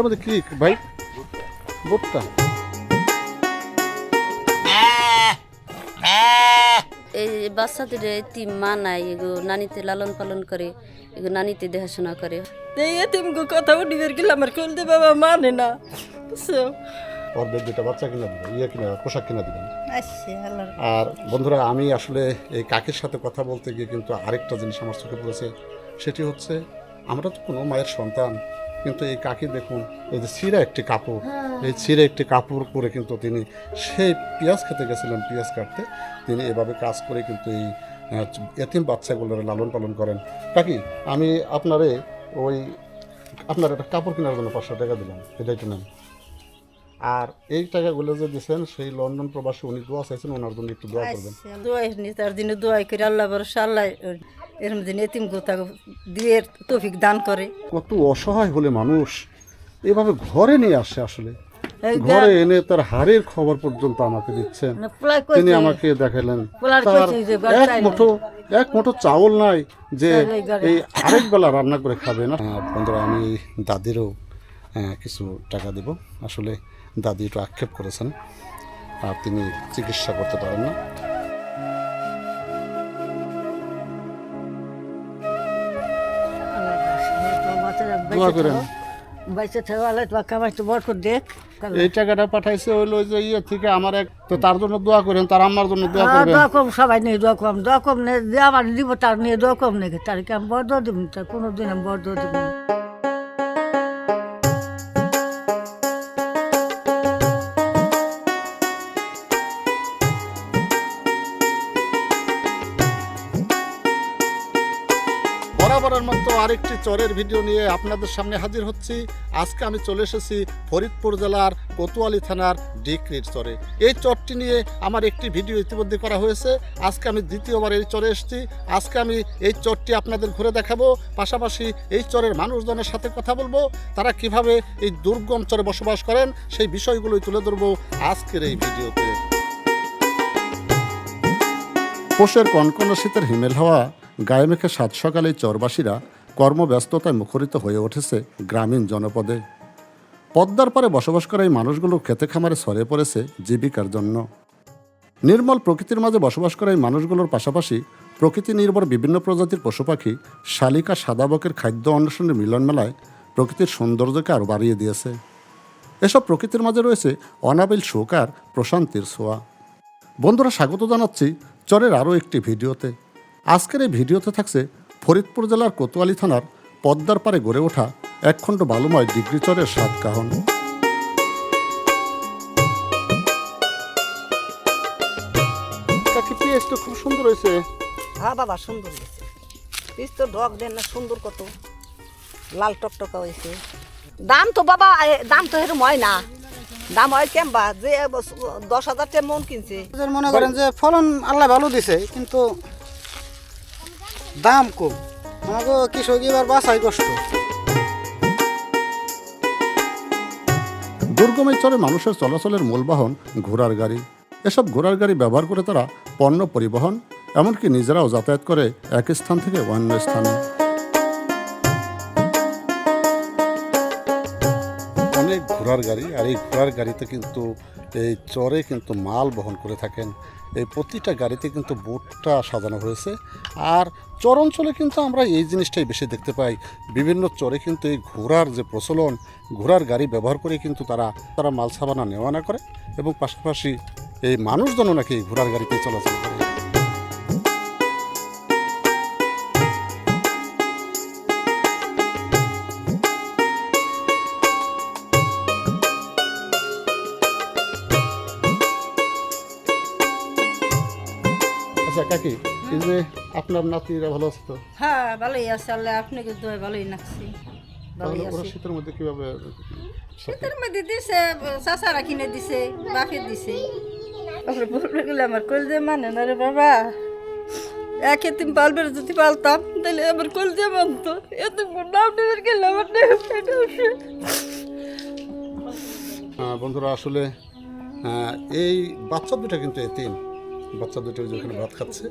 এগুলোর মধ্যে কি? ভাই। ভুট্টা। এই বাচ্চাদের তিন মা নাই এগো নানিতে লালন পালন করে এগো নানিতে দেখাশোনা করে। এই এতিমকে কথা উঠিবার গেলে আমার কলতে বাবা মানে না। বুঝছ? দুটা বাচ্চা কিনা দিবেন ইয়ে কিনা পোশাক কিনা দিবেন আর বন্ধুরা আমি আসলে এই কাকের সাথে কথা বলতে গিয়ে কিন্তু আরেকটা জিনিস আমার চোখে পড়েছে সেটি হচ্ছে আমরা তো কোনো মায়ের সন্তান কিন্তু এই কাকি দেখুন এই যে ছিঁড়া একটি কাপড় এই ছিঁড়ে একটি কাপড় পরে কিন্তু তিনি সেই পেঁয়াজ খেতে গেছিলেন পেঁয়াজ কাটতে। তিনি এভাবে কাজ করে কিন্তু এই এতিম বাচ্চাগুলোর লালন পালন করেন। কাকি আমি আপনারে ওই আপনার একটা কাপড় কেনার জন্য পাঁচশো টাকা দিলাম এটা একটু নেন। আর এই টাকাগুলো যে দিচ্ছেন সেই লন্ডন প্রবাসী উনি দোয়া চাইছেন ওনার জন্য একটু দোয়া করবেন। দোয়াই তার দিনে দোয়াই করে আল্লাহ ভরসা আল্লাহ এরম দিন এতিম গোতা দিয়ে তৌফিক দান করে। কত অসহায় হলে মানুষ এভাবে ঘরে নিয়ে আসে আসলে। ঘরে এনে তার হাড়ের খবর পর্যন্ত আমাকে দিচ্ছেন। তিনি আমাকে দেখালেন। তার এক মুঠো এক মুঠো চাউল নাই যে এই আরেক বেলা রান্না করে খাবে না। বন্ধুরা আমি দাদিরও কিছু টাকা দেব। আসলে দাদি একটু আক্ষেপ করেছেন। আর তিনি চিকিৎসা করতে পারেন না। দোয়া করেন। বাইসে থেকে আল্লাহ তোমার কামাই তো বরকত দেখ এই টাকাটা পাঠাইছে যে ইয়ে থেকে আমার এক তো তার জন্য দোয়া করেন তার আমার জন্য দোয়া হ্যাঁ, করবেন। দোয়া কম সবাই নিয়ে দোয়া কম দোয়া কম নিয়ে আমার দিব তার নিয়ে দোয়া কম নেই তার কি আমি বড় দোয়া দিব তার কোনো দিন আমি বড় দোয়া দিব আরেকটি চরের ভিডিও নিয়ে আপনাদের সামনে হাজির হচ্ছি। আজকে আমি চলে এসেছি ফরিদপুর জেলার কোতোয়ালি থানার ডিক্রির চরে। এই চরটি নিয়ে আমার একটি ভিডিও ইতিমধ্যে করা হয়েছে। আজকে আমি দ্বিতীয়বার এই চরে এসেছি। আজকে আমি এই চরটি আপনাদের ঘুরে দেখাবো। পাশাপাশি এই চরের মানুষজনের সাথে কথা বলব। তারা কীভাবে এই দুর্গম চরে বসবাস করেন, সেই বিষয়গুলোই তুলে ধরবো আজকের এই ভিডিওতে। পোষের কনকন শীতের হিমেল হওয়া, গায়ে মেখে সাত সকালে চরবাসীরা কর্মব্যস্ততায় মুখরিত হয়ে উঠেছে গ্রামীণ জনপদে। পদ্মার পারে বসবাস করা এই মানুষগুলো খেতে খামারে সরে পড়েছে জীবিকার জন্য। নির্মল প্রকৃতির মাঝে বসবাস করা এই মানুষগুলোর পাশাপাশি প্রকৃতি নির্ভর বিভিন্ন প্রজাতির পশু পাখি, শালিকা সাদাবকের খাদ্য অন্বেষণের মিলন মেলায় প্রকৃতির সৌন্দর্যকে আরও বাড়িয়ে দিয়েছে। এসব প্রকৃতির মাঝে রয়েছে অনাবিল সুখ আর প্রশান্তির ছোঁয়া। বন্ধুরা, স্বাগত জানাচ্ছি চরের আরও একটি ভিডিওতে। আজকের এই ভিডিওতে থাকছে ফরিদপুর জেলার কোতোয়ালি থানার পদ্মার পারে গড়ে ওঠা একখণ্ড বালুময় ডিগ্রি চরের সাত কাহন কাকি পেঁয়াজটা খুব সুন্দর হয়েছে। হ্যাঁ বাবা সুন্দর হয়েছে। পিস তো ঢক দেন না সুন্দর কত। লাল টকটকা হয়েছে। দাম তো বাবা দাম তো এরকম হয় না। দাম হয় কেমবা? যে দশ হাজার টাকা মন কিনছে। মনে করেন যে ফলন আল্লাহ ভালো দিছে কিন্তু দাম কম। আমাকে কৃষক এবার বাসাই কষ্ট? দুর্গমের চরে মানুষের চলাচলের মূল বাহন ঘোড়ার গাড়ি। এসব ঘোড়ার গাড়ি ব্যবহার করে তারা পণ্য পরিবহন, এমনকি নিজেরাও যাতায়াত করে এক স্থান থেকে অন্য স্থানে। ঘোড়ার গাড়ি, আর এই ঘোড়ার গাড়িতে কিন্তু এই চরে কিন্তু মাল বহন করে থাকেন। এই প্রতিটা গাড়িতে কিন্তু বোটটা সাজানো হয়েছে। আর চর অঞ্চলে কিন্তু আমরা এই জিনিসটাই বেশি দেখতে পাই। বিভিন্ন চরে কিন্তু এই ঘোড়ার যে প্রচলন, ঘোড়ার গাড়ি ব্যবহার করে কিন্তু তারা তারা মাল সাবানা নেওয়া না করে এবং পাশাপাশি এই মানুষজনও নাকি ঘোড়ার গাড়িতে চলাচল করে। আপনার নাতিরা ভালো আছে তো? হ্যাঁ ভালোই আছে আল্লাহ আপনাকে দোয়া ভালোই ভালোই ওরা আছে। শীতের মধ্যে কীভাবে শীতের মধ্যে দিছে চাচারা কিনে দিছে বাপে দিছে। তারপরে বলবে গেলে আমার কল দিয়ে মানে না রে বাবা। এক এতিম পালবে যদি পালতাম তাহলে আমার কল দিয়ে মানতো এতিম নাম নেবে গেলে আমার। আহ, বন্ধুরা আসলে এই বাচ্চা দুটো কিন্তু এতিম। বাচ্চা দুটো যেখানে ভাত খাচ্ছে।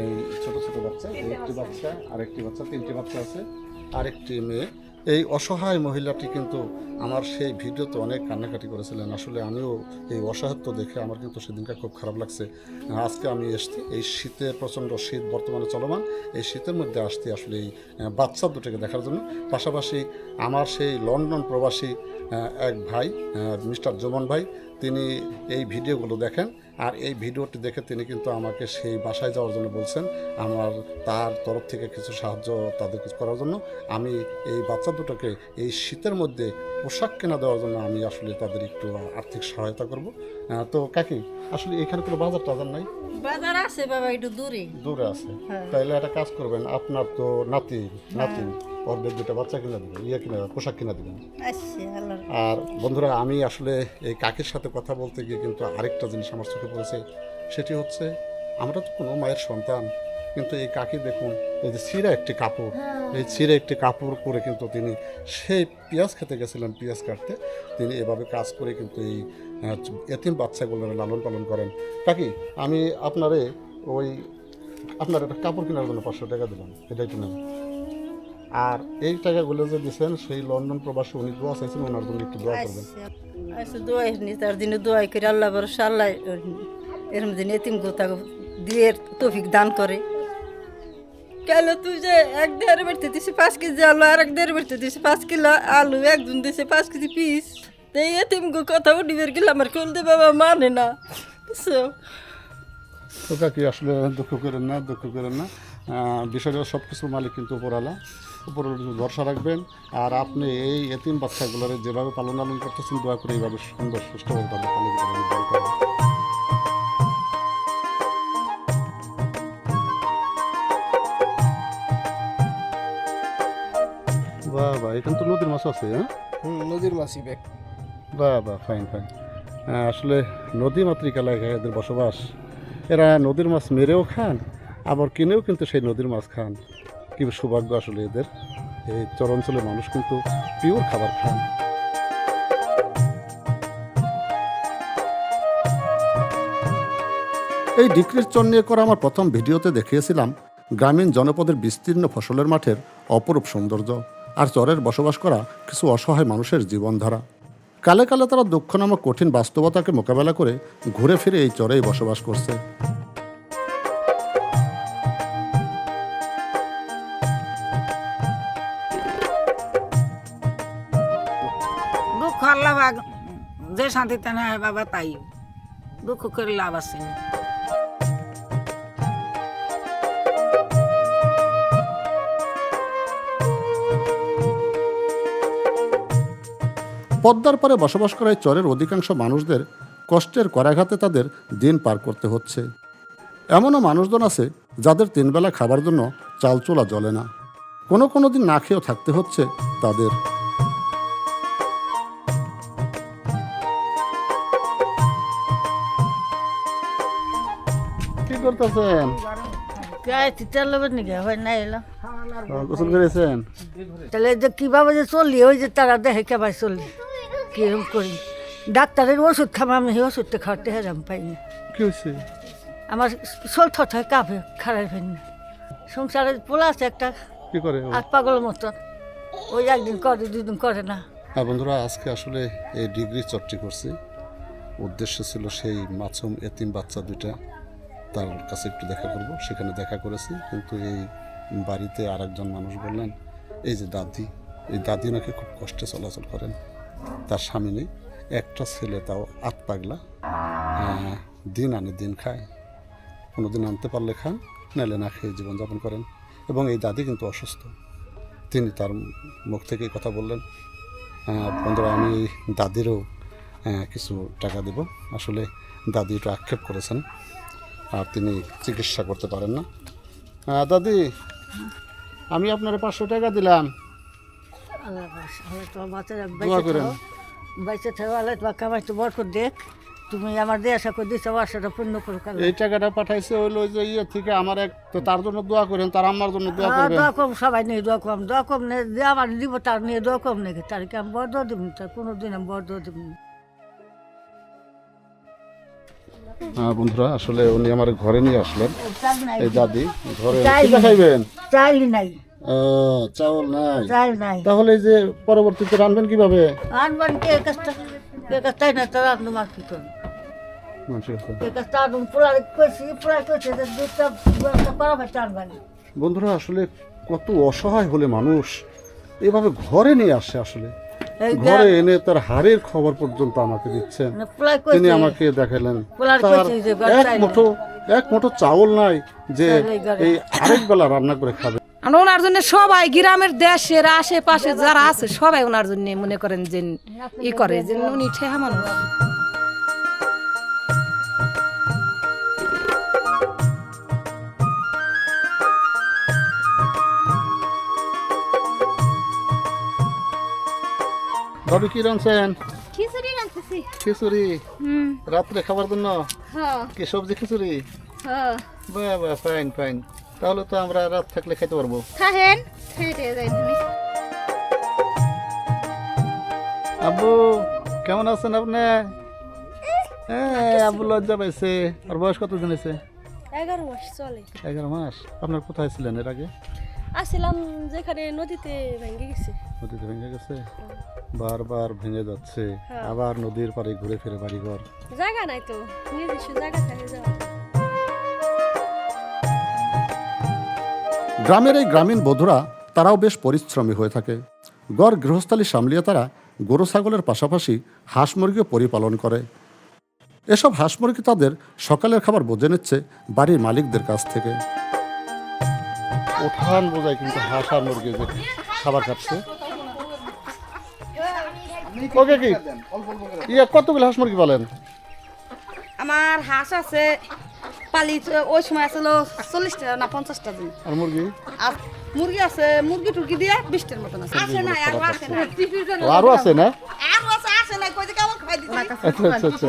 এই ছোট ছোট বাচ্চা একটি বাচ্চা। আরেকটি বাচ্চা তিনটি বাচ্চা আছে। আরেকটি মেয়ে। এই অসহায় মহিলাটি কিন্তু আমার সেই ভিডিওতে অনেক কান্নাকাটি করেছিলেন। আসলে আমিও এই অসহায়ত্ব দেখে আমার কিন্তু সেদিনটা খুব খারাপ লাগছে। আজকে আমি এসছি এই শীতের প্রচণ্ড শীত বর্তমানে চলমান। এই শীতের মধ্যে আসছি আসলে এই বাচ্চা দুটোকে দেখার জন্য। পাশাপাশি আমার সেই লন্ডন প্রবাসী এক ভাই মিস্টার জমন ভাই, তিনি এই ভিডিওগুলো দেখেন। আর এই ভিডিওটি দেখে তিনি কিন্তু আমাকে সেই বাসায় যাওয়ার জন্য বলছেন, আমার তার তরফ থেকে কিছু সাহায্য তাদেরকে করার জন্য। আমি এই বাচ্চা দুটোকে এই শীতের মধ্যে পোশাক কেনা দেওয়ার জন্য আমি আসলে তাদের একটু আর্থিক সহায়তা করব। তো কাকি আসলে এখানে কোনো বাজার টাজার নাই? বাজার আছে বাবা একটু দূরে। দূরে আছে। হ্যাঁ। তাইলে একটা কাজ করবেন আপনার তো নাতি নাতি ওদের দুটা বাচ্চা কিনা দেবেন ইয়ে কিনা পোশাক কিনা দেবেন। আর বন্ধুরা আমি আসলে এই কাকের সাথে কথা বলতে গিয়ে কিন্তু আরেকটা জিনিস আমার চোখে পড়েছে সেটি হচ্ছে আমরা তো কোনো মায়ের সন্তান কিন্তু এই কাকি দেখুন এই যে ছিঁড়া একটি কাপড় এই ছিঁড়ে একটি কাপড় পরে কিন্তু তিনি সেই পেঁয়াজ খেতে গেছিলেন পেঁয়াজ কাটতে। তিনি এভাবে কাজ করে কিন্তু এই এতিম বাচ্চাগুলোর লালন পালন করেন। কাকি আমি আপনারে ওই আপনার একটা কাপড় কেনার জন্য পাঁচশো টাকা দিলাম এটা একটু নেন আর এই টাকাগুলো যে দিচ্ছেন সেই লন্ডন প্রবাসী উনি দোয়া চাইছেন ওনার জন্য একটু দোয়া করবেন। দোয়াই নি তার দিনে দোয়াই করে আল্লাহ ভরসা আল্লাহ এরম দিন এতিম গোতা দিয়ে তৌফিক দান করে। কেন তুই এক দেড় বেড়তে দিছে পাঁচ কেজি আলু আর এক দেড় বেড়তে দিছে পাঁচ কিলো আলু একজন দিছে পাঁচ কেজি পিস। তো এই এতিম গো কথা উঠিবের গেলে আমার দে বাবা মানে না। তো কাকি আসলে দুঃখ করেন না, দুঃখ করেন না? বিষয়টা সব কিছুর মালিক কিন্তু উপরালা উপর ভরসা রাখবেন। আর আপনি এই এতিম বাচ্চাগুলোর যেভাবে পালন পালন করতেছেন, দোয়া করে এইভাবে সুন্দর তাদের পালন করেন মাছ আছে হ্যাঁ? হুম নদীর মাছি ব্যাগ বাহ বাহ ফাইন ফাইন আসলে নদী মাতৃক এলাকায় এদের বসবাস। এরা নদীর মাছ মেরেও খান আবার কিনেও কিন্তু সেই নদীর মাছ খান। কি সৌভাগ্য আসলে এদের। এই চরাঞ্চলের মানুষ কিন্তু পিওর খাবার খান। এই ডিক্রির চর নিয়ে করা আমার প্রথম ভিডিওতে দেখিয়েছিলাম গ্রামীণ জনপদের বিস্তীর্ণ ফসলের মাঠের অপরূপ সৌন্দর্য। আর চরের বসবাস করা কিছু অসহায় মানুষের জীবনধারা। কালে কালে তারা দুঃখ নামক কঠিন বাস্তবতাকে মোকাবেলা করে ঘুরে ফিরে এই চরেই বসবাস করছে। দুঃখ যে শান্তিতে না হয় বাবা, তাই। দুঃখ করে লাভ আছে পদ্মার পারে বসবাস করা এই চরের অধিকাংশ মানুষদের কষ্টের করাঘাতে তাদের দিন পার করতে হচ্ছে। এমনও মানুষজন আছে যাদের তিনবেলা খাবার জন্য চাল চোলা জ্বলে না। কোনো কোনো দিন না খেয়েও থাকতে হচ্ছে তাদের। কি করতেছেন? গোসল করেছেন? তাহলে যে কীভাবে যে চললি ওই যে তারা দেখে কেবাই চললি কিরম করি? ডাক্তারের ওষুধ খাব আমি সেই ওষুধটা খাওয়াতে হেরাম পাইনি কি হয়েছে? আমার সোল থত হয় কাঁপে খারাপ হয়নি সংসারে পোলা আছে একটা কি করে ও? আর পাগল মতো। ওই একদিন করে দুদিন করে না। হ্যাঁ বন্ধুরা আজকে আসলে এই ডিগ্রি চর্চি করছি। উদ্দেশ্য ছিল সেই মাছুম এতিম বাচ্চা দুইটা তার কাছে একটু দেখা করব। সেখানে দেখা করেছি কিন্তু এই বাড়িতে আরেকজন মানুষ বললেন এই যে দাদি এই দাদি নাকি খুব কষ্টে চলাচল করেন। তার স্বামী নেই। একটা ছেলে তাও আত পাগলা। দিন আনে, দিন খায়। কোনো দিন আনতে পারলে খান, নাহলে না খেয়ে জীবনযাপন করেন। এবং এই দাদি কিন্তু অসুস্থ। তিনি তার মুখ থেকে কথা বললেন বন্ধুরা, আমি দাদিরও কিছু টাকা দেব। আসলে দাদি একটু আক্ষেপ করেছেন, আর তিনি চিকিৎসা করতে পারেন না। দাদি, আমি আপনার পাঁচশো টাকা দিলাম। আল্লাহ আল্লাহ তোমার বাচ্চা দোয়া করেন। বাইচে থাকো আল্লাহ তোমার কামাই তো বড় দেখ তুমি আমার দিয়ে আশা করে দিচ্ছ আশাটা পূর্ণ এই টাকাটা পাঠাইছে হইল যে ইয়ে থেকে আমার এক তো তার জন্য দোয়া করেন তার জন্য দোয়া হ্যাঁ, করবেন। দোয়া কম সবাই দোয়া কম দোয়া কম আমার দিব তার নিয়ে দোয়া কম নেই তার কি আমি বড় দোয়া দিব? তার কোনো দিন আমি বড় দোয়া হ্যাঁ বন্ধুরা আসলে উনি আমার ঘরে নিয়ে আসলেন। এই দাদি ঘরে কি খাইবেন চাইলি নাই। চাউল নাই। নাই। তাহলে এই যে পরবর্তীতে রানবেন কীভাবে? আনবান কে কাজটা কে না তারা কি করবে। বন্ধুরা আসলে কত অসহায় হলে মানুষ এভাবে ঘরে নিয়ে আসে আসলে। ঘরে এনে তার হাড়ের খবর পর্যন্ত আমাকে দিচ্ছেন। তিনি আমাকে দেখালেন। তার এক মুঠো এক মুঠো চাউল নাই যে এই আরেক বেলা রান্না করে খাবে। আর ওনার জন্য সবাই গ্রামের দেশের আশেপাশে যারা আছে সবাই ওনার জন্য মনে করেন যে ই করে যে উনি ঠেহা মানুষ। ভাবি কি রাঁধছেন? খিচুড়ি রাঁধতেছি। খিচুড়ি? রাত্রে খাবার জন্য? হ্যাঁ। কি সবজি খিচুড়ি? হ্যাঁ। বাহ বাহ ফাইন ফাইন তাহলে তো আমরা রাত থাকলে খেতে পারব। খাহেন খেয়ে যাই তুমি। আব্বু কেমন আছেন আপনি? হ্যাঁ আব্বু লজ্জা পাইছে। আর বয়স কত দিন হয়েছে? এগারো মাস চলে। এগারো মাস। আপনার কোথায় ছিলেন এর আগে? আসছিলাম যেখানে নদীতে ভেঙে গেছে। নদীতে ভেঙে গেছে? বারবার ভেঙে যাচ্ছে। আবার নদীর পাড়ে ঘুরে ফিরে বাড়িঘর। জায়গা নাই তো। নিজস্ব জায়গা থাকে যাওয়া গ্রামের এই গ্রামীণ বধূরা তারাও বেশ পরিশ্রমী হয়ে থাকে। গড় গৃহস্থালী সামলিয়ে তারা গরু ছাগলের পাশাপাশি হাঁস মুরগিও পরিপালন করে। এসব হাঁস মুরগি তাদের সকালের খাবার বোঝে নিচ্ছে বাড়ির মালিকদের কাছ থেকে। উঠান বোঝায় কিন্তু হাঁস আর মুরগি খাবার খাচ্ছে। ওকে কি? ইয়ে কতগুলো হাঁস মুরগি বলেন আমার হাঁস আছে পালি ওই সময় আছিল চল্লিশটা না পঞ্চাশটা দিন আর মুরগি? আর মুরগি আছে মুরগি টুরগি দিয়ে বিশটার মতন আছে। আছে না আর আছে। না। আরও আছে না? আর আছে আছে না কই যে কেমন খাই দিছি। আচ্ছা আচ্ছা আচ্ছা।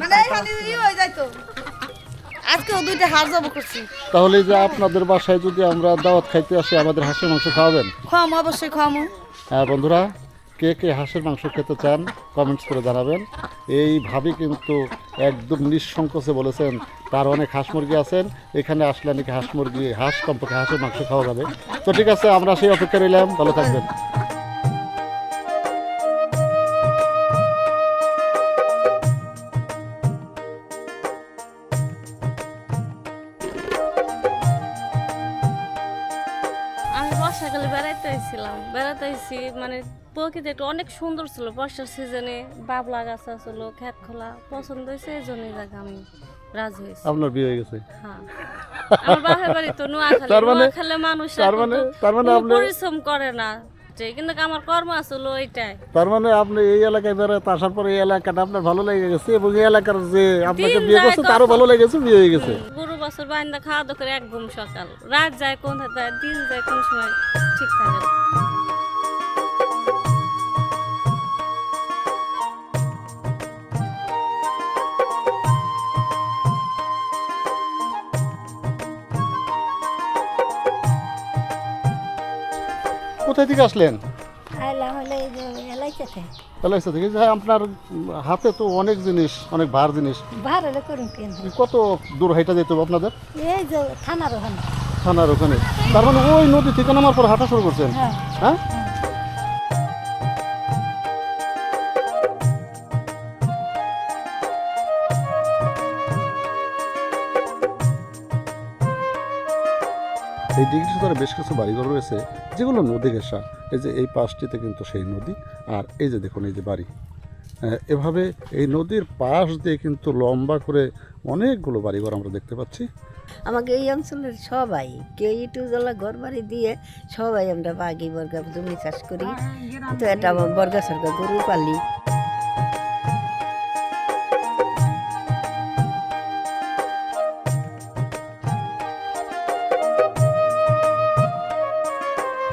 মানে এখানে ই হয়ে যাইতো আজকেও দুইটা হাঁস জব করছি। তাহলে যে আপনাদের বাসায় যদি আমরা দাওয়াত খাইতে আসি আমাদের হাঁসের মাংস খাওয়াবেন? খাওয়ামো অবশ্যই খাওয়ামো। হ্যাঁ বন্ধুরা কে কে হাঁসের মাংস খেতে চান কমেন্টস করে জানাবেন। এইভাবে কিন্তু একদম নিঃসংকোচে বলেছেন, তার অনেক হাঁস মুরগি আছেন, এখানে আসলে নাকি হাঁস মুরগি, হাঁস কমপক্ষে হাঁসের মাংস খাওয়া যাবে। তো ঠিক আছে, আমরা সেই অপেক্ষা রইলাম, ভালো থাকবেন। মানে প্রকৃতি অনেক সুন্দর ছিল। বর্ষার সিজনে বাবলা গাছ ছিল খেত খোলা পছন্দ হয়েছে এই জন্য জায়গা আমি রাজি হয়েছি। আপনার বিয়ে হয়ে গেছে? হ্যাঁ। আমার বাপের বাড়ি তো নোয়াখালী তার মানে- নোয়াখালী মানুষ তার মানে- তার মানে আপনি- পরিশ্রম করে না যে কিন্তু আমার কর্ম আসলো ওইটাই। তার মানে আপনি এই এলাকায় বেড়াতে আসার পরে এই এলাকাটা আপনার ভালো লেগে গেছে এবং এই এলাকার যে আপনাকে বিয়ে করছে তারও? ভালো লেগেছে বিয়ে হয়ে গেছে? গরু বছর বাইন্দা খাওয়া দাওয়া করে এক ঘুম সকাল। রাত যায় কোন দিন যায় কোন সময় ঠিক থাকে কোথায় থেকে আসলেন? এলাইসা থেকে যে আপনার হাতে তো অনেক জিনিস অনেক ভার জিনিস। ভার হলে করুন কেন? কত দূর হাইটা যেতে হবে আপনাদের? এই যে থানার ওখানে। থানার ওখানে। তার মানে ওই নদী থেকে নামার পর হাঁটা শুরু করছেন? হ্যাঁ? এই ডিগ্রি ধরে বেশ কিছু বাড়িঘর রয়েছে, যেগুলো নদী ঘেঁষা। এই যে এই পাশটিতে কিন্তু সেই নদী, আর এই যে দেখুন এই যে বাড়ি। এভাবে এই নদীর পাশ দিয়ে কিন্তু লম্বা করে অনেকগুলো বাড়িঘর আমরা দেখতে পাচ্ছি। আমাকে এই অঞ্চলের সবাই কেউ ইটু জ্বালা ঘর বাড়ি দিয়ে সবাই আমরা বাগি, বর্গা, জমি চাষ করি। তো এটা আমার বর্গা সর্গা গরু পালি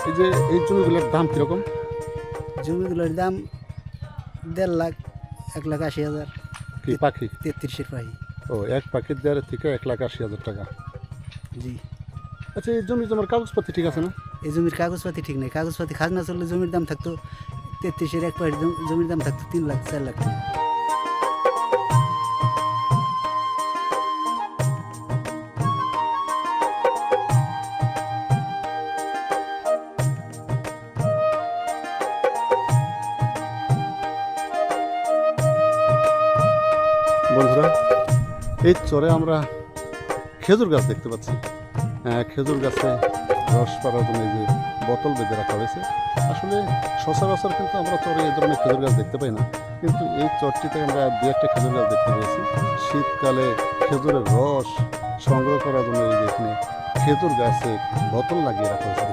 এই যে এই জমিগুলোর দাম কীরকম? জমিগুলোর দাম দেড় লাখ এক লাখ আশি হাজার। কি পাখি? তেত্রিশের পাই ও এক পাখির দেওয়ার থেকে এক লাখ আশি হাজার টাকা। জি। আচ্ছা এই জমি জমার কাগজপত্র ঠিক আছে না? এই জমির কাগজপাতি ঠিক নেই। কাগজপাতি খাজনা চললে জমির দাম থাকতো তেত্রিশের এক পাই জমির দাম থাকতো তিন লাখ চার লাখ। বন্ধুরা এই চরে আমরা খেজুর গাছ দেখতে পাচ্ছি। আহ, খেজুর গাছে রস পাড়ার জন্য যে বোতল বেঁধে রাখা হয়েছে। আসলে সচরাচর কিন্তু আমরা চরে এই ধরনের খেজুর গাছ দেখতে পাই না। কিন্তু এই চরটিতে আমরা দু একটা খেজুর গাছ দেখতে পেয়েছি। শীতকালে খেজুরের রস সংগ্রহ করার জন্য এই এখানে খেজুর গাছে বোতল লাগিয়ে রাখা হয়েছে।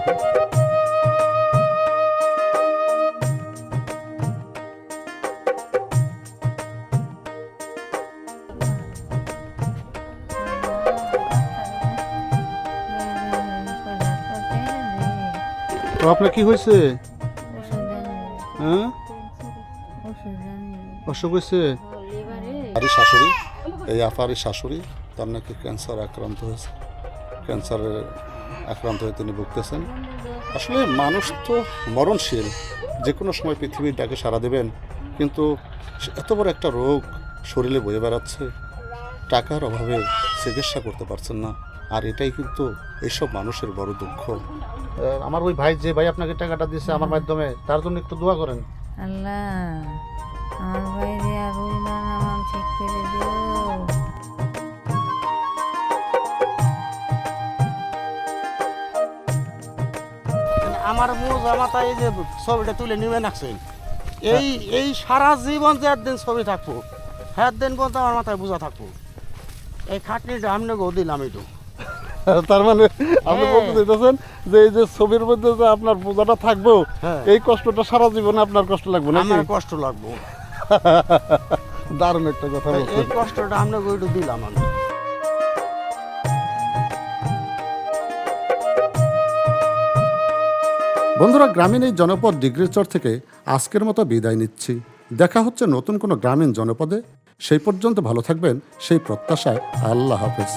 তো আপনার কি হয়েছে? হ্যাঁ? অসুখ হয়েছে? আরই শাশুড়ি, এই আপারই শাশুড়ি, তার নাকি ক্যান্সার আক্রান্ত হয়েছে। ক্যান্সারে আক্রান্ত হয়ে তিনি ভুগতেছেন। আসলে মানুষ তো মরণশীল, যে কোনো সময় পৃথিবীর ডাকে সাড়া দেবেন, কিন্তু এত বড় একটা রোগ শরীরে বয়ে বেড়াচ্ছে, টাকার অভাবে চিকিৎসা করতে পারছেন না। আর এটাই কিন্তু এইসব মানুষের বড় দুঃখ। আমার ওই ভাই যে ভাই আপনাকে টাকাটা দিয়েছে আমার মাধ্যমে তার জন্য একটু দোয়া করেন। আল্লাহ আমার বাইরে আর ওই নাম ঠিক করে দিও আমার মোজা মাথায় এই যে ছবিটা তুলে নিবে নাকছেন এই এই সারা জীবন যে একদিন ছবি থাকব হ্যাঁ দিন পর্যন্ত আমার মাথায় বোঝা থাকব। এই খাটনিটা আমি গো দিলাম একটু তার মানে আপনি হ্যাঁ। বলতে চাইতেছেন যে এই যে ছবির মধ্যে যে আপনার বোঝাটা থাকবেও হ্যাঁ। এই কষ্টটা সারা জীবনে আপনার কষ্ট লাগবে না আমার কষ্ট লাগবো। দারুণ একটা কথা এই- বলছেন। এই কষ্টটা আমি গো একটু দিলাম আমি। বন্ধুরা গ্রামীণ এই জনপদ ডিগ্রি চর থেকে আজকের মতো বিদায় নিচ্ছি। দেখা হচ্ছে নতুন কোনো গ্রামীণ জনপদে। সেই পর্যন্ত ভালো থাকবেন সেই প্রত্যাশায় আল্লাহ হাফেজ।